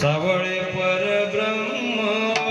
સવળે પર બ્રહ્મ